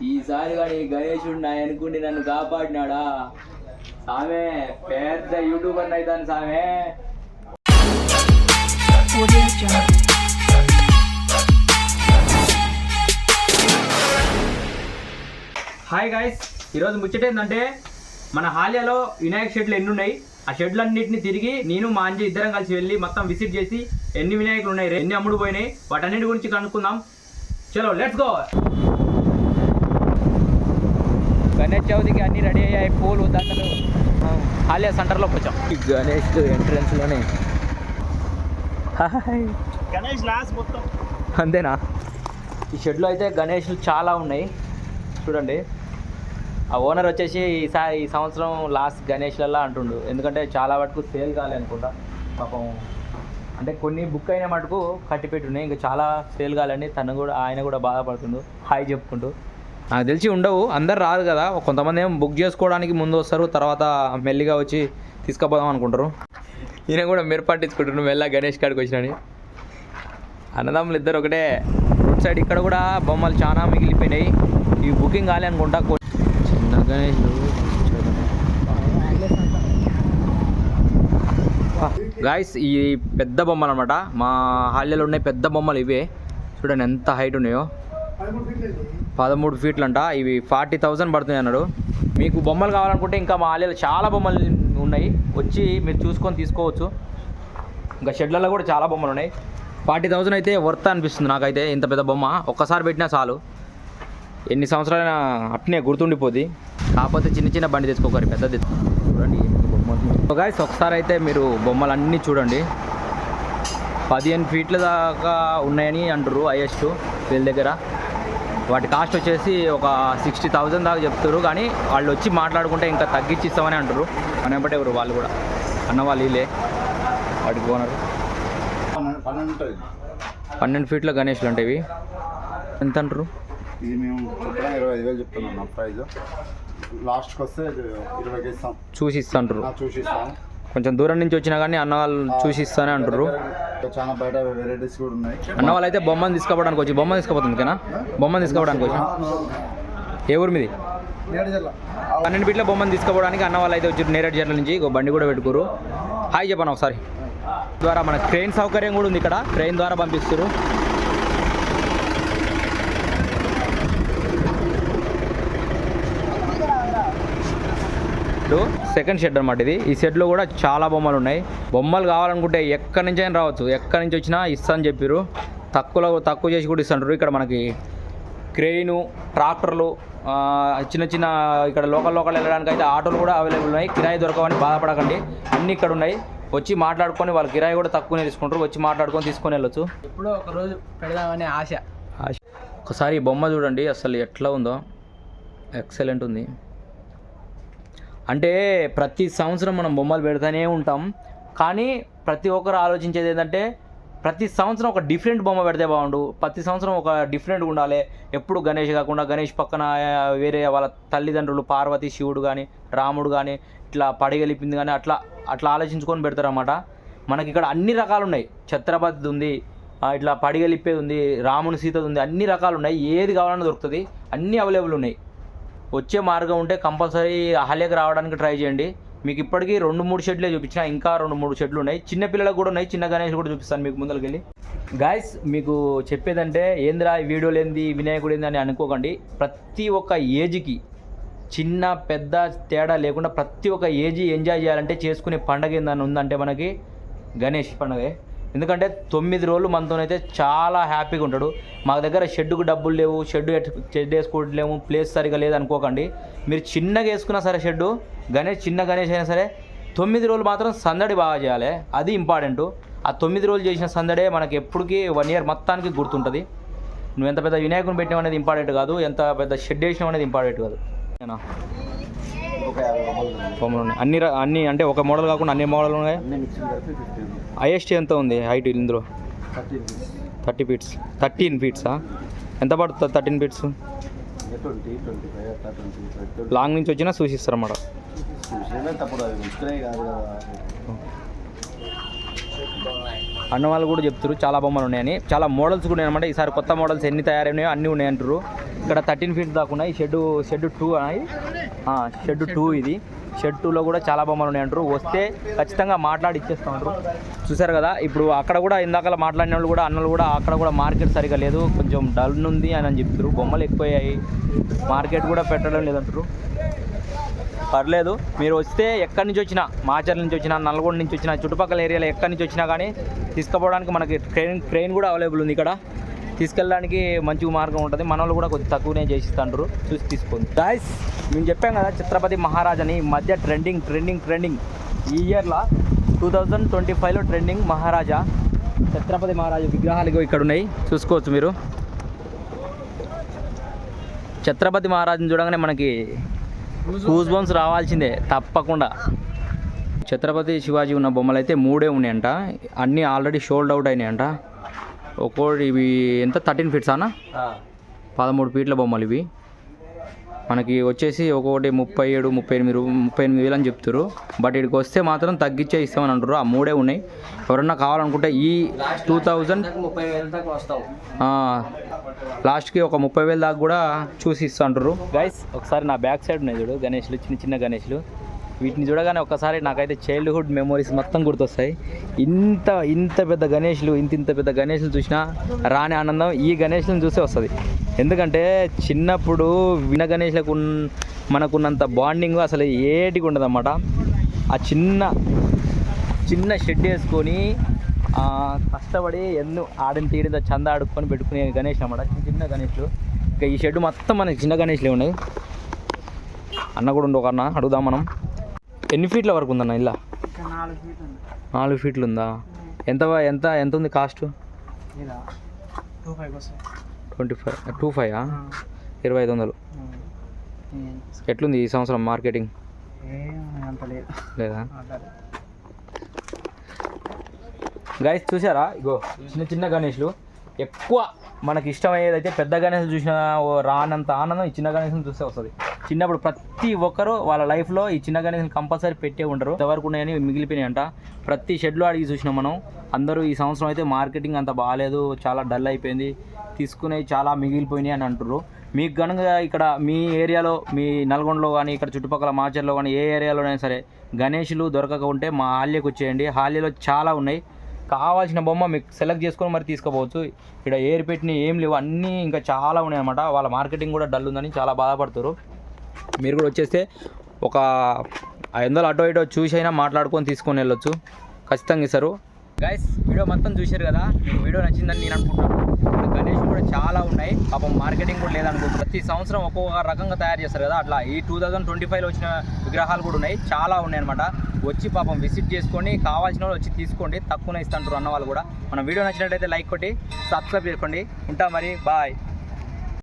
ఈసారి కానీ గణేశుడు నా అనుకుంటే నన్ను కాపాడినాడా? సామే పెద్ద యూట్యూబర్ అవుతాను సామే. హాయ్ గాయస్ ఈరోజు ముచ్చట ఏంటంటే మన హాలియాలో వినాయక షెడ్లు ఎన్ని ఉన్నాయి ఆ షెడ్లన్నింటిని తిరిగి నేను మా అంజీ ఇద్దరం కలిసి వెళ్ళి మొత్తం విజిట్ చేసి ఎన్ని వినాయకులు ఉన్నాయి ఎన్ని అమ్ముడు పోయినాయి వాటన్నిటి గురించి కనుక్కుందాం. చలో లెట్స్ గో గణేష్ చవితికి అన్ని రెడీ అయ్యాయి. పూలు దండలు. హాలియా సెంటర్లోకి వచ్చాం గణేష్ ఎంట్రన్స్లోనే హాయ్. గణేష్ లాస్ట్ మొత్తం. అంతేనా? ఈ షెడ్లో అయితే గణేష్లు చాలా ఉన్నాయి. చూడండి. ఆ ఓనర్ వచ్చేసి ఈసారి ఈ సంవత్సరం లాస్ట్ గణేష్లల్లా అంటుండు. ఎందుకంటే చాలా మటుకు సేల్ కాలే అనుకుంటా. పాపం అంటే కొన్ని బుక్ అయిన మటుకు కట్టిపెట్టి ఉన్నాయి ఇంకా చాలా సేల్ కాలని తను కూడా ఆయన కూడా బాధపడుతుండు. హాయ్ చెప్పుకుంటూ. నాకు తెలిసి ఉండవు. అందరు రాదు కదా. కొంతమంది ఏమో బుక్ చేసుకోవడానికి ముందు వస్తారు తర్వాత మెల్లిగా వచ్చి తీసుకుపోదాం అనుకుంటారు. ఈయన కూడా మీరు పట్టించుకుంటారు మెల్ల గణేష్ కాడికి వచ్చినని అన్నదమ్ములు ఇద్దరు ఒకటే. రోడ్ సైడ్ ఇక్కడ కూడా బొమ్మలు చాలా మిగిలిపోయినాయి. ఇవి బుకింగ్ కాలే అనుకుంటా. చిన్న గణేష్. గాయస్ ఈ పెద్ద బొమ్మలు అనమాట మా హాల్యలో ఉన్నాయి పెద్ద బొమ్మలు ఇవే. చూడండి ఎంత హైట్ ఉన్నాయో. పదమూడు ఫీట్లు అంట ఇవి ఫార్టీ థౌజండ్ పడుతున్నాయి అన్నాడు. మీకు బొమ్మలు కావాలనుకుంటే ఇంకా మా హాల్యలో చాలా బొమ్మలు ఉన్నాయి. వచ్చి మీరు చూసుకొని తీసుకోవచ్చు. ఇంకా షెడ్లలో కూడా చాలా బొమ్మలు ఉన్నాయి. ఫార్టీ థౌజండ్ అయితే వర్త్ అనిపిస్తుంది నాకైతే. ఇంత పెద్ద బొమ్మ. ఒక్కసారి పెట్టినా చాలు. ఎన్ని సంవత్సరాలైనా అట్నే గుర్తుండిపోద్ది. కాకపోతే చిన్న చిన్న బండి తెచ్చుకోకరి పెద్దది చూడండి గాయస్ ఒకసారి అయితే మీరు బొమ్మలు అన్నీ చూడండి. పదిహేను ఫీట్ల దాకా ఉన్నాయని అంటారు హైయెస్ట్ వీళ్ళ దగ్గర. వాటి కాస్ట్ వచ్చేసి ఒక సిక్స్టీ థౌజండ్ దాకా చెప్తారు కానీ వాళ్ళు వచ్చి మాట్లాడుకుంటే ఇంకా తగ్గించి ఇస్తామని అంటారు అనేపటే ఎవరు వాళ్ళు కూడా. అన్న వాళ్ళు వీళ్ళే. వాటికి ఓనరు. పన్నెండు ఫీట్ల గణేష్లు అంటే ఇవి. ఎంత అంటారు ఇది మేము ఇరవై ఐదు వేలు చెప్తున్నాం ప్రైజ్. లాస్ట్కి వస్తే ఇస్తాం. చూసి ఇస్తాంటారు నా చూసి ఇస్తాం. కొంచెం దూరం నుంచి వచ్చినా కానీ అన్న వాళ్ళు చూసి ఇస్తానే అంటారు చాలా బయట వెరైటీస్ కూడా ఉన్నాయి. అన్న వాళ్ళు అయితే బొమ్మను తీసుకోవడానికి వచ్చి బొమ్మ తీసుకోపోతుంది కదా బొమ్మను తీసుకోవడానికి వచ్చి. ఏ ఊరు మీది? పన్నెండు ఫీట్ల బొమ్మను తీసుకోవడానికి అన్న వాళ్ళు అయితే వచ్చి నేరేడు చెట్ల నుంచి ఒక బండి కూడా పెట్టుకోరు హాయ్ చెప్పాను ఒకసారి? ద్వారా మన ట్రైన్ సౌకర్యం కూడా ఉంది ఇక్కడ. ట్రైన్ ద్వారా పంపిస్తారు ఇప్పుడు సెకండ్ షెడ్ అనమాట ఇది. ఈ షెడ్లో కూడా చాలా బొమ్మలు ఉన్నాయి. బొమ్మలు కావాలనుకుంటే ఎక్కడి నుంచి అయినా రావచ్చు. ఎక్కడి నుంచి వచ్చినా ఇస్తా అని చెప్పారు తక్కువలో తక్కువ చేసి కూడా ఇస్తుంటారు ఇక్కడ మనకి క్రెయిను ట్రాక్టర్లు చిన్న చిన్న ఇక్కడ లోకల్ లోకల్ వెళ్ళడానికి అయితే ఆటోలు కూడా అవైలబుల్ ఉన్నాయి. కిరాయి దొరకవని బాధపడకండి. అన్నీ ఇక్కడ ఉన్నాయి. వచ్చి మాట్లాడుకొని వాళ్ళు కిరాయి కూడా తక్కువనే తీసుకుంటారు. వచ్చి మాట్లాడుకొని తీసుకొని వెళ్ళొచ్చు. ఎప్పుడో ఒక రోజు పెడదామనే ఆశ. ఆశ- ఒకసారి బొమ్మ చూడండి. అసలు ఎట్లా ఉందో. ఎక్సలెంట్ ఉంది. అంటే ప్రతి సంవత్సరం మనం బొమ్మలు పెడతానే ఉంటాం. కానీ ప్రతి ఒక్కరు ఆలోచించేది ఏంటంటే ప్రతి సంవత్సరం ఒక డిఫరెంట్ బొమ్మ పెడితే బాగుండు. ప్రతి సంవత్సరం ఒక డిఫరెంట్గా ఉండాలి. ఎప్పుడు గణేష్ కాకుండా గణేష్ పక్కన వేరే వాళ్ళ తల్లిదండ్రులు పార్వతి శివుడు కానీ రాముడు కానీ ఇట్లా పడగలిపింది కానీ అట్లా అట్లా ఆలోచించుకొని పెడతారన్నమాట. మనకి ఇక్కడ అన్ని రకాలు ఉన్నాయి. ఛత్రపతి ఉంది ఇట్లా పడిగలిప్పేది ఉంది రాముని సీతది ఉంది అన్ని రకాలు ఉన్నాయి. ఏది కావాలన్నా దొరుకుతుంది. అన్నీ అవైలబుల్ ఉన్నాయి. వచ్చే మార్గం ఉంటే కంపల్సరీ అహల్యకు రావడానికి ట్రై చేయండి. మీకు ఇప్పటికీ రెండు మూడు షెడ్లే చూపించిన ఇంకా రెండు మూడు షెడ్లు ఉన్నాయి. చిన్న పిల్లలకు కూడా ఉన్నాయి చిన్న గణేష్ కూడా చూపిస్తాను మీకు ముందరికి వెళ్ళి గాయస్ మీకు చెప్పేదంటే ఏందిరా ఈ వీడియోలు ఏంది? వినాయకుడు ఏంది? అని అనుకోకండి. ప్రతి ఒక్క ఏజ్కి చిన్న పెద్ద తేడా లేకుండా ప్రతి ఒక్క ఏజ్ ఎంజాయ్ చేయాలంటే చేసుకునే పండగ ఏందని ఉందంటే మనకి గణేష్ పండగే. ఎందుకంటే తొమ్మిది రోజులు మనతోనైతే చాలా హ్యాపీగా ఉంటాడు. మా దగ్గర షెడ్డుకు డబ్బులు లేవు షెడ్ షెడ్ వేసుకోవట్లేము ప్లేస్ సరిగా లేదు అనుకోకండి. మీరు చిన్నగా వేసుకున్నా సరే షెడ్డు గణేష్ చిన్న గణేష్ అయినా సరే తొమ్మిది రోజులు మాత్రం సందడి బాగా చేయాలి. అది ఇంపార్టెంట్. ఆ తొమ్మిది రోజులు చేసిన సందడే మనకి ఎప్పటికీ వన్ ఇయర్ మొత్తానికి గుర్తుంటుంది. నువ్వు ఎంత పెద్ద వినాయకుని పెట్టినావు అనేది ఇంపార్టెంట్ కాదు ఎంత పెద్ద షెడ్ వేసినావు అనేది ఇంపార్టెంట్ కాదు ఏనా? ఒక యాభై రూపాయలు ఉంది. బొమ్మలు ఉన్నాయి. అన్ని అన్ని అంటే ఒక మోడల్ కాకుండా అన్ని మోడల్ ఉన్నాయి? హైయెస్ట్ ఎంత ఉంది హైట్ ఇందులో? థర్టీ ఫీట్స్ థర్టీన్ ఫీట్సా ఎంత పడుతుంది థర్టీన్ ఫీట్స్ లాంగ్ నుంచి వచ్చినా సూచిస్తారు అన్నమాట అన్న వాళ్ళు కూడా చెప్తారు చాలా బొమ్మలు ఉన్నాయని. చాలా మోడల్స్ కూడా ఉన్నాయన్నమాట. ఈసారి కొత్త మోడల్స్ ఎన్ని తయారైనాయో అన్నీ ఉన్నాయి అంటారు ఇక్కడ థర్టీన్ ఫీట్ దాకా ఉన్నాయి. షెడ్ షెడ్ టూ అని షెడ్ టూ ఇది. షెడ్ టూలో కూడా చాలా బొమ్మలు ఉన్నాయి అంటారు. వస్తే ఖచ్చితంగా మాట్లాడి ఇచ్చేస్తా ఉంటారు చూసారు కదా ఇప్పుడు అక్కడ కూడా ఇందాక మాట్లాడిన వాళ్ళు కూడా అన్నలు కూడా అక్కడ కూడా మార్కెట్ సరిగా లేదు. కొంచెం డల్ ఉంది అని అని చెప్తారు బొమ్మలు ఎక్కువయ్యాయి. మార్కెట్ కూడా పెట్టడం లేదంటారు. పర్లేదు. మీరు వస్తే ఎక్కడి నుంచి వచ్చినా మాచర్ల నుంచి వచ్చినా నల్గొండ నుంచి వచ్చినా చుట్టుపక్కల ఏరియాలో ఎక్కడి నుంచి వచ్చినా కానీ తీసుకుపోవడానికి మనకి ట్రైన్ ట్రైన్ కూడా అవైలబుల్ ఉంది ఇక్కడ. తీసుకెళ్ళడానికి మంచి మార్గం ఉంటుంది. మన వాళ్ళు కూడా కొద్దిగా తక్కువనే చేసిస్తుంటారు చూసి తీసుకోండి. గాయస్ మేము చెప్పాం కదా ఛత్రపతి మహారాజని ఈ మధ్య ట్రెండింగ్ ట్రెండింగ్ ట్రెండింగ్ ఈ ఇయర్లో టూ థౌజండ్ ట్వంటీ ఫైవ్లో ట్రెండింగ్ మహారాజా ఛత్రపతి మహారాజు విగ్రహాలు ఇక్కడ ఉన్నాయి. చూసుకోవచ్చు మీరు. ఛత్రపతి మహారాజుని చూడగానే మనకి గూస్ బోన్స్ రావాల్సిందే తప్పకుండా. ఛత్రపతి శివాజీ ఉన్న బొమ్మలు అయితే మూడే ఉన్నాయంట. అన్నీ ఆల్రెడీ షోల్డ్ అవుట్ అయినాయంట. ఒక్కోటి ఇవి ఎంత? థర్టీన్ ఫీట్స్ అన్న? పదమూడు ఫీట్ల బొమ్మలు ఇవి. మనకి వచ్చేసి ఒక్కొక్కటి ముప్పై ఏడు ముప్పై ఎనిమిది ముప్పై ఎనిమిది వేలు అని చెప్తారు బట్ ఇక్కడికి వస్తే మాత్రం తగ్గించే ఇస్తామని అంటారు ఆ మూడే ఉన్నాయి. ఎవరన్నా కావాలనుకుంటే ఈ టూ థౌజండ్ ముప్పై వేల దాకా వస్తావు. లాస్ట్కి ఒక ముప్పై వేలు దాకా కూడా చూసి ఇస్తా అంటారు గైస్ ఒకసారి నా బ్యాక్ సైడ్ ఉన్నాయి చూడు. గణేష్లు చిన్న చిన్న గణేష్లు. వీటిని చూడగానే ఒకసారి నాకైతే చైల్డ్హుడ్ మెమోరీస్ మొత్తం గుర్తొస్తాయి. ఇంత ఇంత పెద్ద గణేష్లు ఇంత ఇంత పెద్ద గణేష్లు చూసినా రాని ఆనందం ఈ గణేష్లను చూసే వస్తుంది. ఎందుకంటే చిన్నప్పుడు విన గణేష్లకు మనకున్నంత బాండింగ్ అసలు ఏటికి ఉండదన్నమాట. ఆ చిన్న చిన్న షెడ్ వేసుకొని కష్టపడి ఎన్నో ఆడిన తీరింత చంద ఆడుకొని పెట్టుకునే గణేష్ అన్నమాట. చిన్న చిన్న గణేష్లు. ఇంకా ఈ షెడ్ మొత్తం మనకి చిన్న గణేష్లే ఉన్నాయి. అన్న కూడా ఉండవు ఒక అన్న అడుగుదాం మనం. ఎన్ని ఫీట్ల వరకు ఉందన్న ఇలా నాలుగు ఫీట్లు ఉంది. ఎంత ఎంత ఎంత ఉంది cost? Twenty five two five? ఇరవై ఐదు వందలు. ఎట్లుంది ఈ సంవత్సరం మార్కెటింగ్? లేదు. గైస్ చూసారా ఇగో చిన్న చిన్న గణేష్లు. ఎక్కువ మనకి ఇష్టమయ్యేది అయితే పెద్ద గణేశం చూసిన ఓ రానంత ఆనందం ఈ చిన్న గణేష్ని చూస్తే వస్తుంది. చిన్నప్పుడు ప్రతి ఒక్కరు వాళ్ళ లైఫ్లో ఈ చిన్న గణేష్ని కంపల్సరీ పెట్టే ఉండరు. ఎవరికి ఉన్నాయని మిగిలిపోయినాయంట. ప్రతి షెడ్లో అడిగి చూసినాం మనం. అందరూ ఈ సంవత్సరం అయితే మార్కెటింగ్ అంత బాగాలేదు చాలా డల్ అయిపోయింది. తీసుకునేవి చాలా మిగిలిపోయినాయి అని అంటారు మీకు కనుక ఇక్కడ మీ ఏరియాలో మీ నల్గొండలో కానీ ఇక్కడ చుట్టుపక్కల మాచర్లో కానీ ఏ ఏరియాలోనైనా సరే గణేషులు దొరకక ఉంటే మా హాల్యకు వచ్చేయండి. హాల్యలో చాలా ఉన్నాయి. కావాల్సిన బొమ్మ మీకు సెలెక్ట్ చేసుకొని మరి తీసుకోపోవచ్చు. ఇక్కడ ఏరు పెట్టిన ఏం లేవు అన్నీ ఇంకా చాలా ఉన్నాయి అన్నమాట వాళ్ళ మార్కెటింగ్ కూడా డల్ ఉందని చాలా బాధపడుతారు మీరు కూడా వచ్చేస్తే ఒక ఐదు వందలు అటో ఇటో చూసి అయినా మాట్లాడుకొని తీసుకొని వెళ్ళొచ్చు. ఖచ్చితంగా ఇస్తారు. గైస్ వీడియో మొత్తం చూశారు కదా? మీకు వీడియో నచ్చిందని నేను అనుకుంటున్నాను. గణేష్ కూడా చాలా ఉన్నాయి. పాపం మార్కెటింగ్ కూడా లేదనుకో ప్రతి సంవత్సరం ఒక్కొక్క రకంగా తయారు చేస్తారు కదా? అట్లా ఈ టూ థౌజండ్ ట్వంటీ ఫైవ్లో వచ్చిన విగ్రహాలు కూడా ఉన్నాయి. చాలా ఉన్నాయి అనమాట వచ్చి పాపం విజిట్ చేసుకొని కావాల్సిన వాళ్ళు వచ్చి తీసుకోండి. తక్కువనే ఇస్తుంటారు అన్న వాళ్ళు కూడా. మన వీడియో నచ్చినట్లయితే లైక్ కొట్టి సబ్స్క్రైబ్ చేసుకోండి. ఉంటాం మరి బాయ్